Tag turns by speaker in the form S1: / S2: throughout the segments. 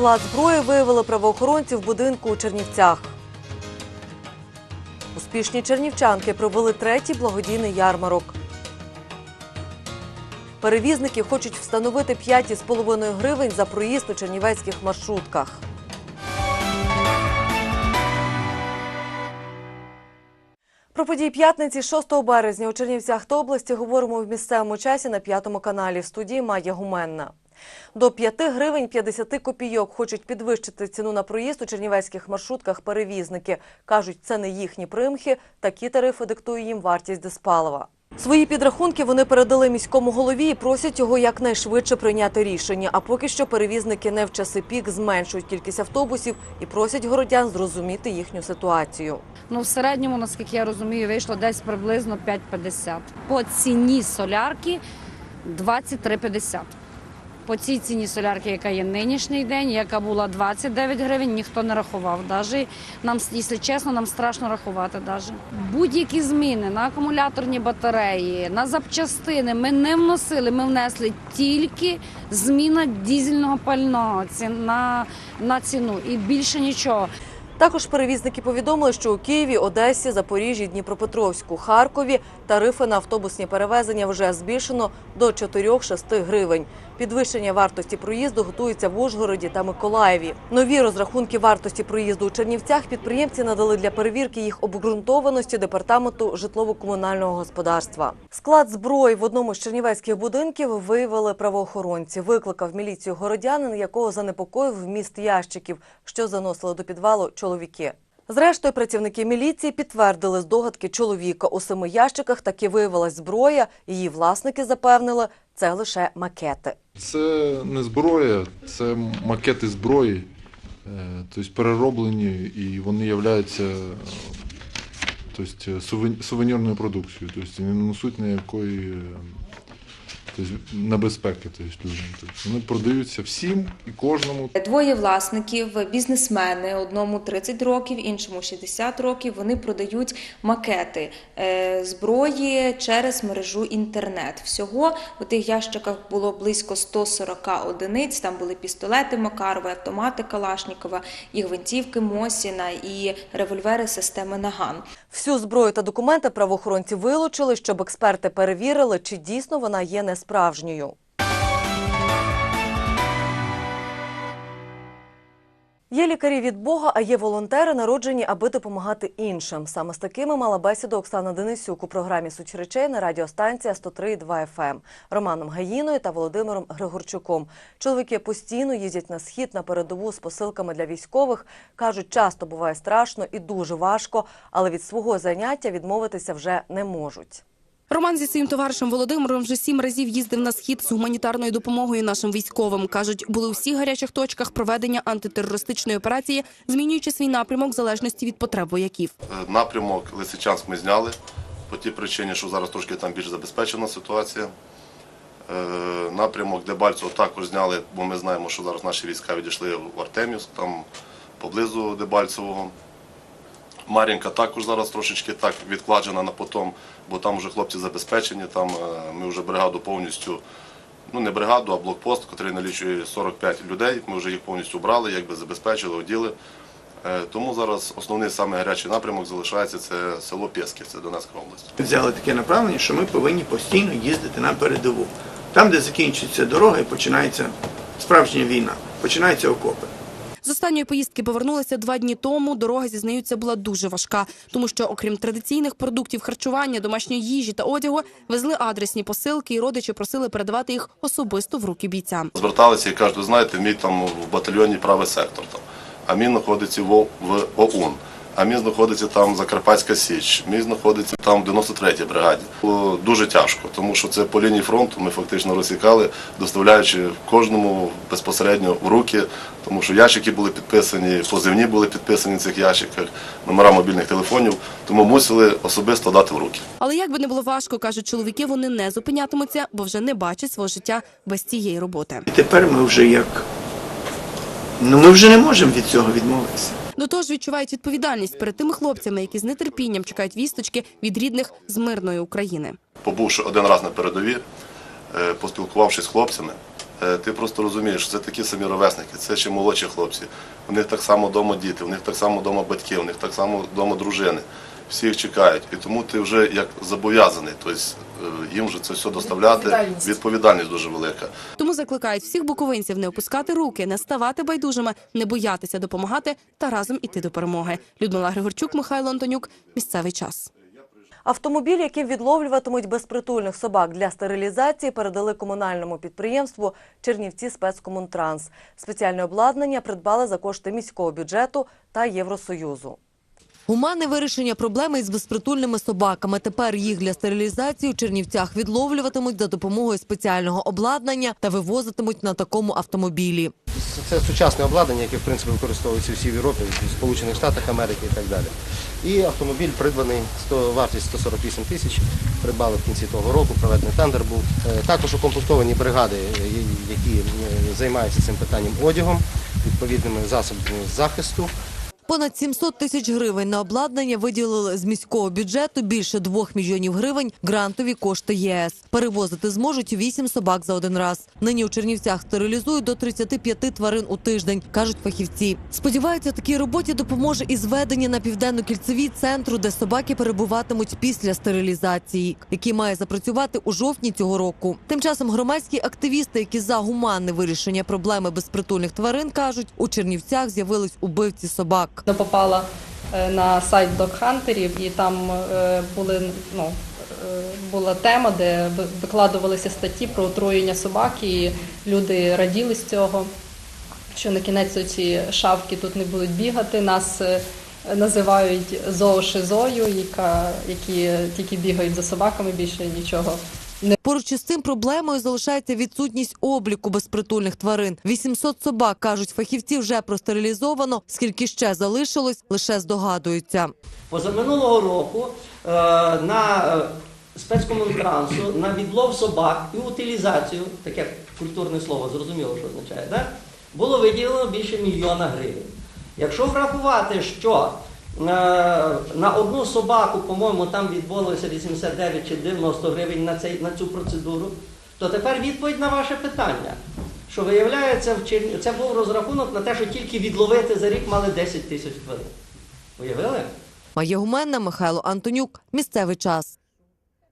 S1: Склад зброї виявили правоохоронці в будинку у Чернівцях. Успішні чернівчанки провели третій благодійний ярмарок. Перевізники хочуть встановити 5,5 гривень за проїзд у чернівецьких маршрутках. Про події п'ятниці 6 березня у Чернівцях та області говоримо в місцевому часі на п'ятому каналі. В студії Майя Гуменна. До 5 гривень 50 копійок хочуть підвищити ціну на проїзд у чернівецьких маршрутках перевізники. Кажуть, це не їхні примхи. Такі тарифи диктує їм вартість диспалива. Свої підрахунки вони передали міському голові і просять його якнайшвидше прийняти рішення. А поки що перевізники не в часи пік зменшують кількість автобусів і просять городян зрозуміти їхню ситуацію.
S2: Ну, в середньому, наскільки я розумію, вийшло десь приблизно 5,50. По ціні солярки 23,50. По цій ціні солярки, яка є нинішній день, яка була 29 гривень, ніхто не рахував. Даже нам, якщо чесно, нам страшно рахувати. Даже. Будь-які зміни на акумуляторні батареї, на запчастини ми не вносили. Ми внесли тільки зміна дізельного пального ціна на ціну і більше нічого.
S1: Також перевізники повідомили, що у Києві, Одесі, Запоріжжі, Дніпропетровську, Харкові тарифи на автобусні перевезення вже збільшено до 4-6 гривень. Підвищення вартості проїзду готується в Ужгороді та Миколаєві. Нові розрахунки вартості проїзду у Чернівцях підприємці надали для перевірки їх обґрунтованості департаменту житлово-комунального господарства. Склад зброї в одному з чернівецьких будинків виявили правоохоронці. Викликав міліцію городянин, якого занепокоїв вміст ящиків, що заносили до підвалу чоловіки. Зрештою, працівники міліції підтвердили здогадки чоловіка. У семи ящиках таки виявилась зброя. Її власники запевнили, це лише макети.
S3: Це не зброя, це макети зброї, е, тобто перероблені і вони являються тобто, сувенірною продукцією, тобто не несуть ніякої тобто, небезпеки тобто, людям. Тобто, вони продаються всім і кожному.
S4: Двоє власників, бізнесмени, одному 30 років, іншому 60 років. Вони продають макети е, зброї через мережу інтернет. Всього у тих ящиках було близько 140 одиниць. Там були пістолети Макарова, автомати Калашнікова, і гвинтівки Мосіна, і револьвери системи Наган.
S1: Всю зброю та документи правоохоронці вилучили, щоб експерти перевірили, чи дійсно вона є несправжньою. Є лікарі від Бога, а є волонтери, народжені, аби допомагати іншим. Саме з такими мала бесіду Оксана Денисюк у програмі «Суть речей» на радіостанція 103,2 FM Романом Гаїною та Володимиром Григорчуком. Чоловіки постійно їздять на схід на передову з посилками для військових. кажуть, часто буває страшно і дуже важко, але від свого заняття відмовитися вже не можуть.
S5: Роман зі своїм товаришем Володимиром вже сім разів їздив на схід з гуманітарною допомогою нашим військовим. кажуть, були у всіх гарячих точках проведення антитерористичної операції, змінюючи свій напрямок в залежності від потреб вояків.
S6: Е, Напрямок Лисичанськ ми зняли по тій причині, що зараз трошки там більш забезпечена ситуація. Е, Напрямок Дебальцево також зняли, бо ми знаємо, що зараз наші війська відійшли в Артемівськ, там поблизу Дебальцевого. Мар'їнка також зараз трошечки так відкладена на потом, бо там вже хлопці забезпечені. Там е, ми вже бригаду повністю, ну не бригаду, а блокпост, який налічує 45 людей. Ми вже їх повністю брали, якби забезпечили, оділи. Е, Тому зараз основний саме гарячий напрямок залишається це село Пєсків, це Донецька область.
S7: взяли таке направлення, що ми повинні постійно їздити на передову. Там, де закінчується дорога і починається справжня війна, починаються окопи.
S5: З останньої поїздки повернулися два дні тому. Дорога зізнаються була дуже важка, тому що, окрім традиційних продуктів харчування, домашньої їжі та одягу, везли адресні посилки, і родичі просили передавати їх особисто в руки бійцям.
S6: Зверталися і кажуть, знаєте, мій там в батальйоні правий сектор, там, а мій знаходиться в ОУН, а мій знаходиться там Закарпатська Січ, мій знаходиться там в 93-й бригаді. Було дуже тяжко, тому що це по лінії фронту ми фактично розсікали, доставляючи кожному безпосередньо в руки, тому що ящики були підписані, позивні були підписані в цих ящиках, номера мобільних телефонів, тому мусили особисто дати в руки.
S5: Але як би не було важко, кажуть чоловіки, вони не зупинятимуться, бо вже не бачать свого життя без цієї роботи.
S7: І тепер ми вже як. Ну ми вже не можемо від цього відмовитися.
S5: До того ж відчувають відповідальність перед тими хлопцями, які з нетерпінням чекають вісточки від рідних з мирної України.
S6: побувши один раз на передовій, е, поспілкувавшись з хлопцями, е, ти просто розумієш, що це такі самі ровесники, це ще молодші хлопці. У них так само вдома діти, у них так само вдома батьки, у них так само вдома дружини. Всі їх чекають. І тому ти вже як зобов'язаний, тобто їм вже це все доставляти. Відповідальність дуже велика.
S5: Тому закликають всіх буковинців не опускати руки, не ставати байдужими, не боятися допомагати та разом іти до перемоги. Людмила Григорчук, Михайло Антонюк. Місцевий час.
S1: Автомобіль, яким відловлюватимуть безпритульних собак для стерилізації, передали комунальному підприємству Чернівці спецкомунтранс. Спеціальне обладнання придбали за кошти міського бюджету та Євросоюзу. Гуманне вирішення проблеми із безпритульними собаками. Тепер їх для стерилізації у Чернівцях відловлюватимуть за допомогою спеціального обладнання та вивозитимуть на такому автомобілі.
S8: Це сучасне обладнання, яке в принципі використовується всі в Європі, в Сполучених Штатах Америки і так далі. І автомобіль придбаний 100, вартість 148 тисяч. Придбали в кінці того року, проведений тендер був. Е, Також укомплектовані бригади, е, які е, займаються цим питанням одягом, відповідними засобами захисту.
S1: Понад 700 тисяч гривень на обладнання виділили з міського бюджету більше 2 мільйонів гривень грантові кошти ЄС. Перевозити зможуть 8 собак за один раз. Нині у Чернівцях стерилізують до 35 тварин у тиждень, кажуть фахівці. Сподіваються, такій роботі допоможе і зведення на південно-кільцевій центру, де собаки перебуватимуть після стерилізації, який має запрацювати у жовтні цього року. Тим часом громадські активісти, які за гуманне вирішення проблеми безпритульних тварин, кажуть, у Чернівцях з'явились убивці собак.
S9: Я попала е, на сайт докхантерів, і там е, були ну. е, Була тема, де викладувалися статті про отруєння собак, і люди раділи з цього, що на кінець ці шавки тут не будуть бігати. Нас називають зоошизою, яка, які тільки бігають за собаками, більше нічого
S1: Поруч із цим проблемою залишається відсутність обліку безпритульних тварин. 800 собак, кажуть фахівці, вже простерилізовано. Скільки ще залишилось, лише здогадуються.
S10: Позаминулого року е, на е, спецкомунтрансу на відлов собак і утилізацію, таке культурне слово, зрозуміло, що означає, да? було виділено більше мільйона гривень. Якщо врахувати, що на одну собаку, по-моєму, там відбулося 89 чи 90 гривень на, цей, на цю процедуру, то тепер відповідь на ваше питання. Що виявляється, це був розрахунок на те, що тільки відловити за рік мали 10 тисяч тварин. Уявили?
S1: Має гуменна Михайло Антонюк. Місцевий час.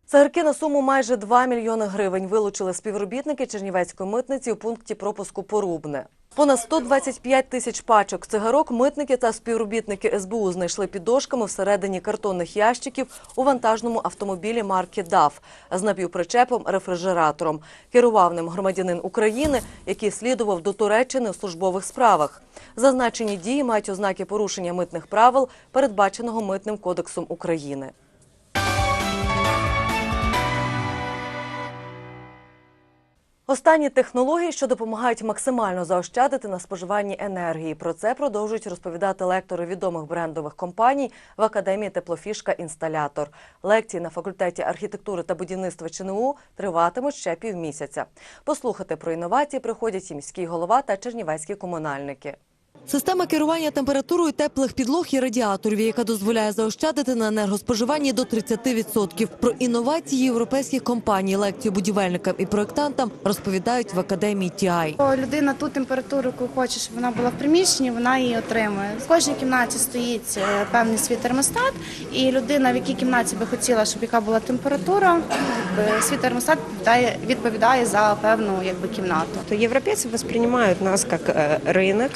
S1: Цигарки на суму майже 2 мільйони гривень вилучили співробітники Чернівецької митниці у пункті пропуску Порубне. Понад 125 тисяч пачок цигарок митники та співробітники СБУ знайшли під дошками всередині картонних ящиків у вантажному автомобілі марки ДАФ з напівпричепом рефрижератором. Керував ним громадянин України, який слідував до Туреччини у службових справах. Зазначені дії мають ознаки порушення митних правил, передбаченого митним кодексом України. Останні технології, що допомагають максимально заощадити на споживанні енергії. Про це продовжують розповідати лектори відомих брендових компаній в академії Теплофішка Інсталятор. Лекції на факультеті архітектури та будівництва ЧНУ триватимуть ще півмісяця. Послухати про інновації приходять і міський голова та чернівецькі комунальники. Система керування температурою теплих підлог і радіаторів, яка дозволяє заощадити на енергоспоживанні до 30%. Про інновації європейських компаній, лекцію будівельникам і проєктантам розповідають в академії TI.
S11: Бо Людина ту температуру, яку хоче, щоб вона була в приміщенні, вона її отримує. В кожній кімнаті стоїть е, певний свій термостат, і людина, в якій кімнаті би хотіла, щоб яка була температура, якби свій термостат відповідає, відповідає за певну якби кімнату.
S12: То европейцы воспринимают нас как э, рынок,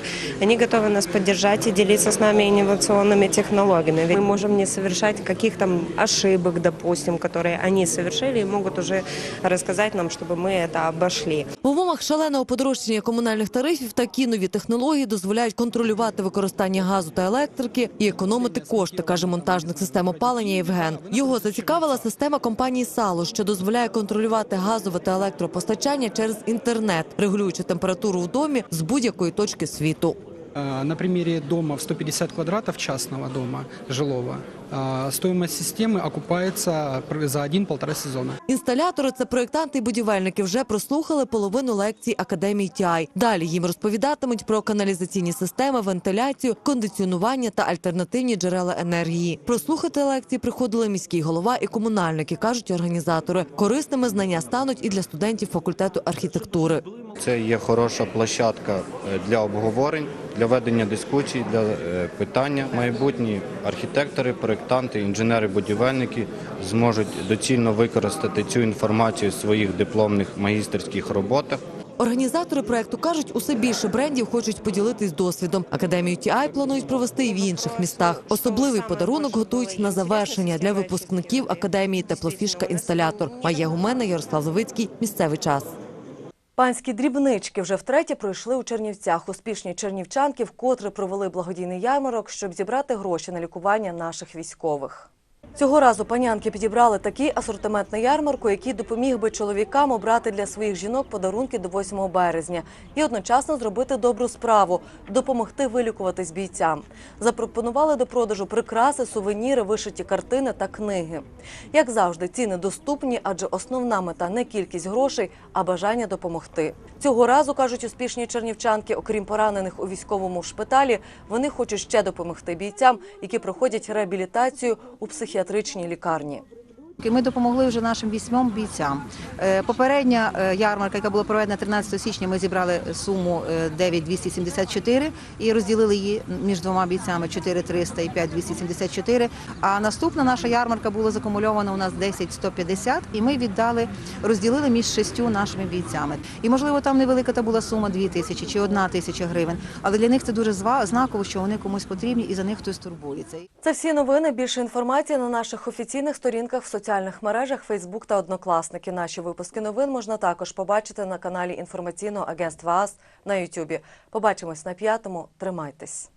S12: они готовы нас поддержать и делиться с нами инновационными технологиями. Ведь Мы можем не совершать каких там ошибок, допустим, которые они совершили, и могут уже рассказать нам, чтобы мы это обошли.
S1: В умовах шаленого подорожчання комунальних тарифів такі нові технології дозволяють контролювати використання газу та електрики і економити кошти, каже монтажник систем опалення Євген. Його зацікавила система компанії Сало, що дозволяє контролювати газове та електропостачання через інтернет, регулюючи температуру в домі з будь-якої точки світу.
S13: Э, На примере дома в 150 квадратов частного дома жилого э, стоимость системы окупается пр- за один-полтора сезона.
S1: Інсталятори – це проєктанти і будівельники. Вже прослухали половину лекцій Академії ТІАЙ. Далі їм розповідатимуть про каналізаційні системи, вентиляцію, кондиціонування та альтернативні джерела енергії. Прослухати лекції приходили міський голова і комунальники, кажуть організатори. Корисними знання стануть і для студентів факультету архітектури.
S14: Це є хороша площадка е, для обговорень, для ведення дискусій, для е, питання. Майбутні архітектори, проєктанти, інженери-будівельники зможуть доцільно використати цю інформацію в своїх дипломних магістерських роботах.
S1: Організатори проекту кажуть, усе більше брендів хочуть поділитись досвідом. Академію TI планують провести і в інших містах. Особливий подарунок готують на завершення для випускників академії Теплофішка інсталятор. Має гумена Ярослав Левицький. Місцевий час. Панські дрібнички вже втретє пройшли у Чернівцях. Успішні чернівчанки вкотре провели благодійний ярмарок, щоб зібрати гроші на лікування наших військових. Цього разу панянки підібрали такий асортимент на ярмарку, який допоміг би чоловікам обрати для своїх жінок подарунки до 8 березня і одночасно зробити добру справу допомогти вилікуватись бійцям. Запропонували до продажу прикраси, сувеніри, вишиті картини та книги. Як завжди, ціни доступні, адже основна мета не кількість грошей, а бажання допомогти. Цього разу кажуть успішні чернівчанки, окрім поранених у військовому шпиталі, вони хочуть ще допомогти бійцям, які проходять реабілітацію у психіатричній лікарні.
S15: Ми допомогли вже нашим вісьмом бійцям. Е, Попередня е, ярмарка, яка була проведена 13 січня, ми зібрали суму е, 9274 і розділили її між двома бійцями 4300 і 5274. А наступна наша ярмарка була закумульована у нас 10150 і ми віддали, розділили між шістю нашими бійцями. І можливо там невелика та була сума 2 тисячі чи 1 тисяча гривень, але для них це дуже знаково, що вони комусь потрібні і за них хтось турбується.
S1: Це всі новини. Більше інформації на наших офіційних сторінках в соціальних соціальних мережах Фейсбук та Однокласники. Наші випуски новин можна також побачити на каналі інформаційного агентства АС на Ютубі. Побачимось на п'ятому. Тримайтесь.